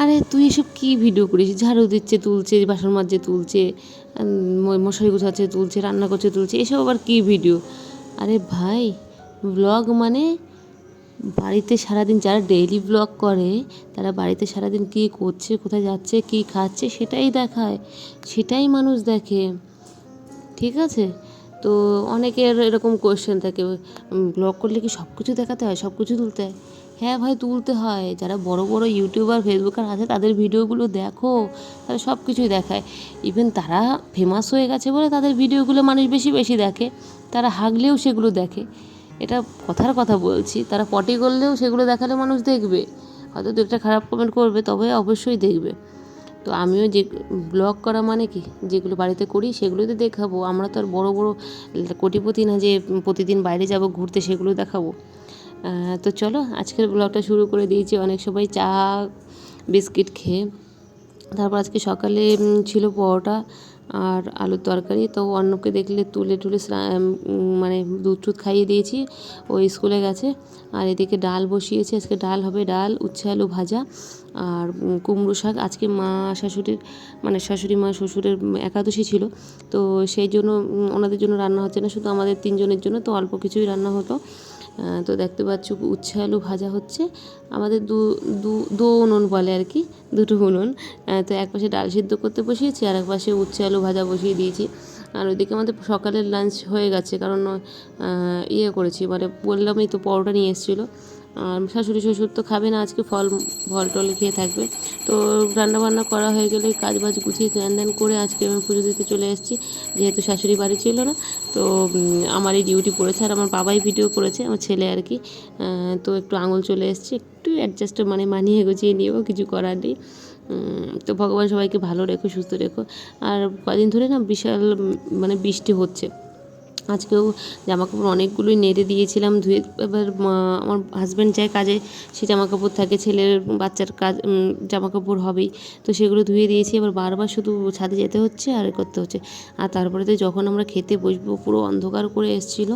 আরে তুই এসব কী ভিডিও করিস? ঝাড়ু দিচ্ছে, তুলছে, বাসন মাজছে, তুলছে মশারি গুছাচ্ছে, তুলছে, রান্না করছে, তুলছে, এসব আবার কী ভিডিও আরে ভাই ব্লগ মানে বাড়িতে সারাদিন যারা ডেইলি ব্লগ করে, তারা বাড়িতে সারাদিন কী করছে, কোথায় যাচ্ছে, কী খাচ্ছে, সেটাই দেখায়, সেটাই মানুষ দেখে, ঠিক আছে? তো অনেকের এরকম কোয়েশ্চেন থাকে ব্লগ করলে কি সব কিছু দেখাতে হয় সব কিছু তুলতে হয়? হ্যাঁ ভাই, তুলতে হয়। যারা বড় বড় ইউটিউবার ফেসবুকার আছে, তাদের ভিডিওগুলো দেখো, তারা সব কিছুই দেখায়। ইভেন তারা ফেমাস হয়ে গেছে বলে তাদের ভিডিওগুলো মানুষ বেশি বেশি দেখে, তারা হাগলেও সেগুলো দেখে। এটা কথার কথা বলছি, তারা পটি করলেও সেগুলো দেখালে মানুষ দেখবে। হয়তো দু একটা খারাপ কমেন্ট করবে, তবে অবশ্যই দেখবে। তো আমিও যে ব্লগ করা মানে কি? যেগুলো বাড়িতে করি সেগুলোই তো দেখাবো। আমরা তো আর বড়ো বড়ো কোটিপতি না যে প্রতিদিন বাইরে যাব ঘুরতে সেগুলো দেখাবো। তো চলো আজকের ব্লগটা শুরু করে দিয়েছি। অনেক সবাই চা, বিস্কিট খেয়ে, তারপর আজকে সকালে ছিল পরোটা। আর আলুর তরকারি। তো অন্যকে দেখলে তুলে টুলে মানে দুধ টুধ খাইয়ে দিয়েছি। ও স্কুলে গেছে। আর এদিকে ডাল বসিয়েছে। আজকে ডাল হবে ডাল, উচ্ছে আলু ভাজা আর কুমড়ো শাক। আজকে মা শাশুড়ির মানে শাশুড়ি মা শ্বশুরের একাদশী ছিল। তো সেই জন্য ওনাদের জন্য রান্না হচ্ছে না। শুধু আমাদের তিনজনের জন্য। তো অল্প কিছুই রান্না হতো। তো দেখতে পাচ্ছ উচ্ছে আলু ভাজা হচ্ছে। আমাদের দু দু উনুন বলে আর কি, দুটো উনুন। তো এক পাশে ডাল সিদ্ধ করতে বসিয়েছি আর এক পাশে উচ্ছে আলু ভাজা বসিয়ে দিয়েছি। আর ওইদিকে আমাদের সকালের লাঞ্চ হয়ে গেছে, কারণ ইয়ে করেছি মানে বললামই তো পরোটা নিয়ে এসেছিল। আর শাশুড়ি শ্বশুর তো খাবে না, আজকে ফল ফল টল খেয়ে থাকবে। তো রান্না বান্না করা হয়ে গেলে কাজ বাজ গুছিয়ে স্নান দান করে আজকে আমি পুজো দিতে চলে এসেছি, যেহেতু শাশুড়ি বাড়ি ছিল না। তো আমার এই ডিউটি পড়েছে আর আমার বাবাই ভিডিও করেছে, আমার ছেলে আর কি। তো একটু আঙুল চলে এসেছে, একটু অ্যাডজাস্ট মানে মানিয়ে গুছিয়ে নিয়েও কিছু করার নেই। তো ভগবান সবাইকে ভালো রেখো, সুস্থ রেখো। আর কদিন ধরে না বিশাল মানে বৃষ্টি হচ্ছে। আজকেও জামা কাপড় অনেকগুলোই নেড়ে দিয়েছিলাম ধুয়ে এবার আমার হাজব্যান্ড যায় কাজে সে জামা কাপড় থাকে ছেলের বাচ্চার কাজ উম, জামা কাপড় হবেই। তো সেগুলো ধুয়ে দিয়েছি এবার বারবার শুধু ছাদে যেতে হচ্ছে আর করতে হচ্ছে। আর তারপরে তো যখন আমরা খেতে বসবো পুরো অন্ধকার করে এসেছিল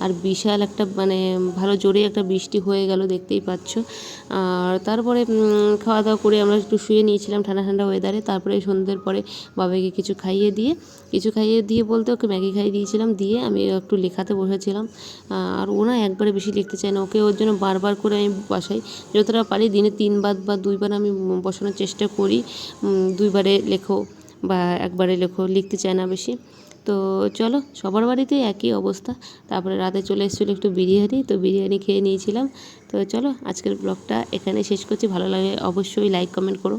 আর বিশাল একটা মানে ভালো জোরে একটা বৃষ্টি হয়ে গেল দেখতেই পাচ্ছ। আর তারপরে খাওয়া দাওয়া করে আমরা একটু শুয়ে নিয়েছিলাম ঠান্ডা ঠান্ডা ওয়েদারে তারপরে সন্ধ্যের পরে বাবাকে কিছু খাইয়ে দিয়ে কিছু খাইয়ে দিয়ে বলতে ওকে ম্যাগি খাইয়ে দিয়েছিলাম দিয়ে একটু লেখাতে বসেছিলাম। আর ও একবারে বেশি লিখতে চায় না। ওকে ওর জন্য বারবার করে আমি বসাই। যতটা পারি দিনে তিনবার বা দুইবার আমি বসানোর চেষ্টা করি। দুইবারে লেখো বা একবারে লেখো, লিখতে চায় না বেশি। তো চলো, সবার বাড়িতেই একই অবস্থা। তারপরে রাতে চলে এসেছিল একটু বিরিয়ানি, তো বিরিয়ানি খেয়ে নিয়েছিলাম। তো চলো, আজকের ব্লগটা এখানে শেষ করছি। ভালো লাগে অবশ্যই লাইক কমেন্ট করো।